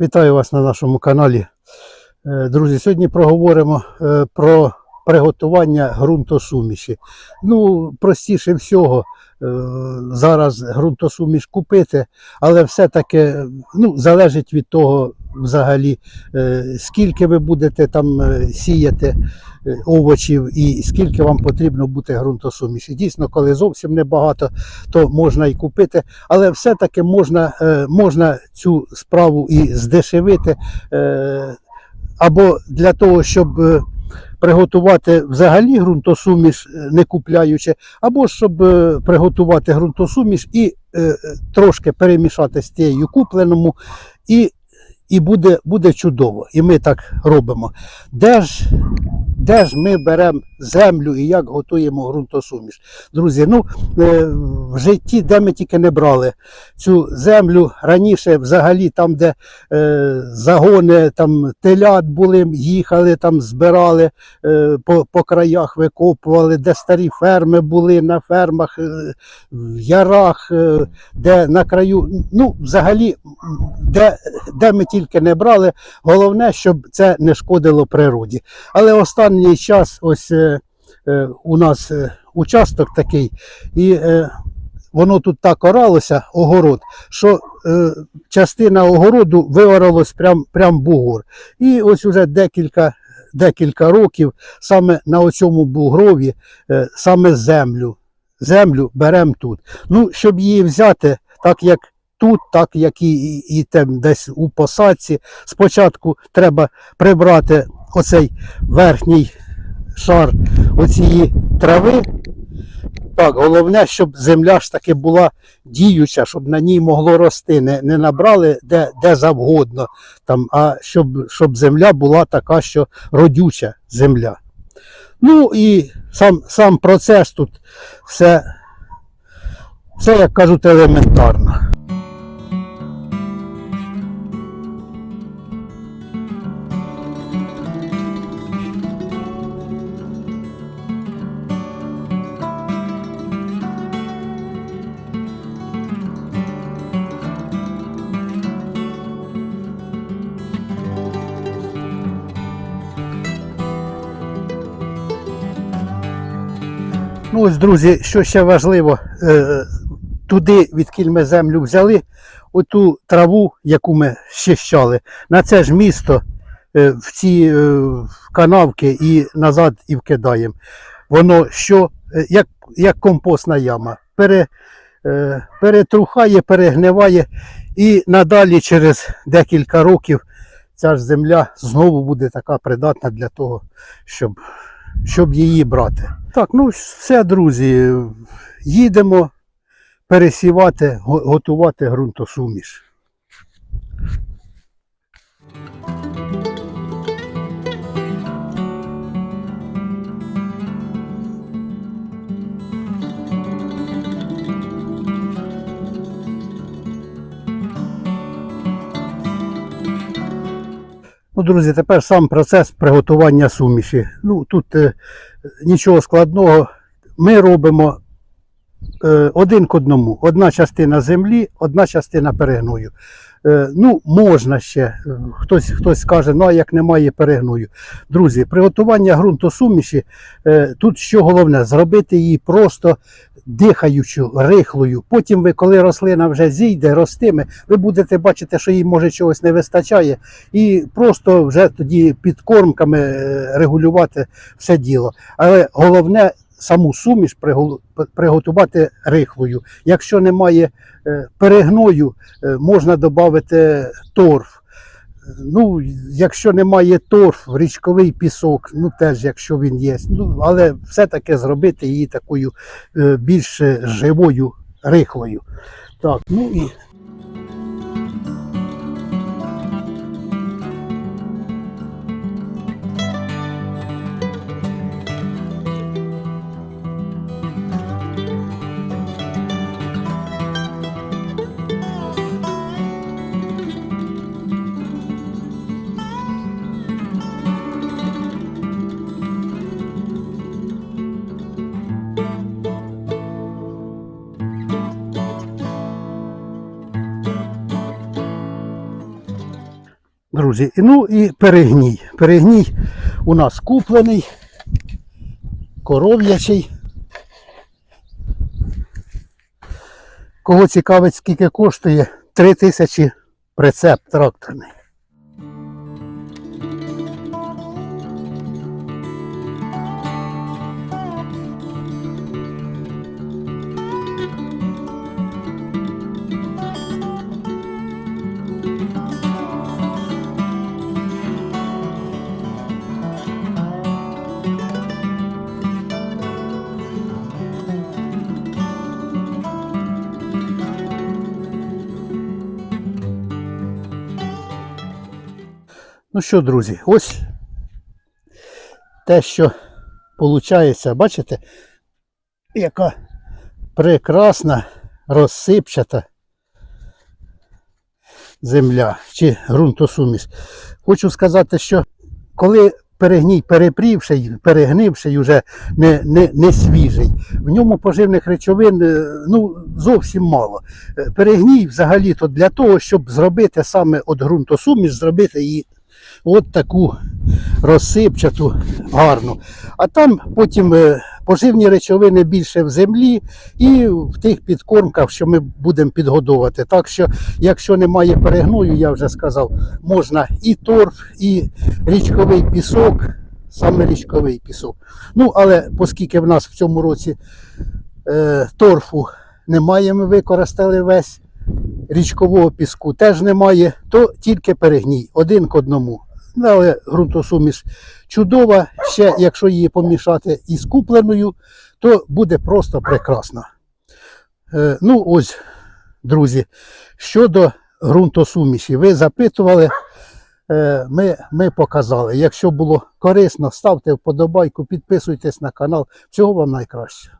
Вітаю вас на нашому каналі. Е, Друзі, сьогодні проговоримо е, про приготування ґрунтосуміші. Ну, простіше всього, е, зараз ґрунтосуміш купити, але все-таки ну, залежить від того, взагалі, е, скільки ви будете там е, сіяти е, овочів і скільки вам потрібно буде ґрунтосуміші. Дійсно, коли зовсім небагато, то можна і купити, але все-таки можна, можна цю справу і здешевити. Або для того, щоб приготувати взагалі ґрунтосуміш, не купляючи, або щоб приготувати ґрунтосуміш і трошки перемішати з тією купленому, і, і буде, буде чудово. І ми так робимо. Де ж, де ж ми беремо землю і як готуємо ґрунтосуміш? Друзі, ну е, в житті, де ми тільки не брали цю землю раніше, взагалі, там, де е, загони там телят були, їхали, там збирали е, по, по краях, викопували, де старі ферми були на фермах, е, в ярах, е, де на краю. Ну, взагалі, де, де ми тільки не брали, головне, щоб це не шкодило природі. Але останній час, ось е, е, у нас е, участок такий, і воно тут так оралося, огород, що частина огороду виоралась прям, прям бугор. І ось уже декілька, декілька років саме на оцьому бугрові, саме землю, землю беремо тут. Ну, щоб її взяти, так як тут, так як і, і, і там десь у посадці, спочатку треба прибрати оцей верхній шар оцієї трави. Так, головне, щоб земля ж таки була діюча, щоб на ній могло рости. Не, не набрали де, де завгодно, там, а щоб, щоб земля була така, що родюча земля. Ну і сам, сам процес тут все, все, як кажуть, елементарно. Ну ось, друзі, що ще важливо, е, туди, відкіль ми землю взяли, оту траву, яку ми щищали, на це ж місто е, в ці е, канавки і назад і вкидаємо. Воно що, як, як компостна яма, пере, перетрухає, перегниває, і надалі через декілька років ця ж земля знову буде така придатна для того, щоб щоб її брати. Так, ну все, друзі, їдемо пересівати, готувати ґрунтосуміш. Ну, друзі, тепер сам процес приготування суміші. Ну, тут е, нічого складного. Ми робимо е, один к одному. Одна частина землі, одна частина перегною. Е, ну, можна ще. е, Хтось, хтось скаже, ну а як немає перегною. Друзі, приготування ґрунтосуміші, е, тут що головне, зробити її просто дихаючу, рихлою. Потім ви, коли рослина вже зійде, ростиме, ви будете бачити, що їй може чогось не вистачає, і просто вже тоді підкормками регулювати все діло. Але головне саму суміш приготувати рихлою. Якщо немає е, перегною, е, можна додати торф. Ну, якщо немає торф, річковий пісок, ну теж, якщо він є. Ну, але все-таки зробити її такою е, більш живою, рихлою. Так, ну і друзі. Ну і перегній. Перегній у нас куплений, коров'ячий. Кого цікавить, скільки коштує? 3 тисячі прицеп тракторний. Ну що, друзі, ось те, що виходить, бачите, яка прекрасна розсипчата земля чи ґрунтосуміш. Хочу сказати, що коли перегній перепрівший, перегнивший, уже не, не, не свіжий, в ньому поживних речовин е, ну, зовсім мало. Е, Перегній взагалі-то для того, щоб зробити саме от ґрунтосуміш, зробити її от таку розсипчату, гарну. А там потім е, поживні речовини більше в землі і в тих підкормках, що ми будемо підгодовувати. Так що, якщо немає перегною, я вже сказав, можна і торф, і річковий пісок, саме річковий пісок. Ну, але оскільки в нас в цьому році е, торфу немає, ми використали весь річкового піску теж немає, то тільки перегній, один к одному. Ну, Але ґрунтосуміш чудова. Ще якщо її помішати із купленою, то буде просто прекрасно. Е, ну ось, друзі, щодо ґрунтосуміші, ви запитували, е, ми, ми показали. Якщо було корисно, ставте вподобайку, підписуйтесь на канал. Всього вам найкраще.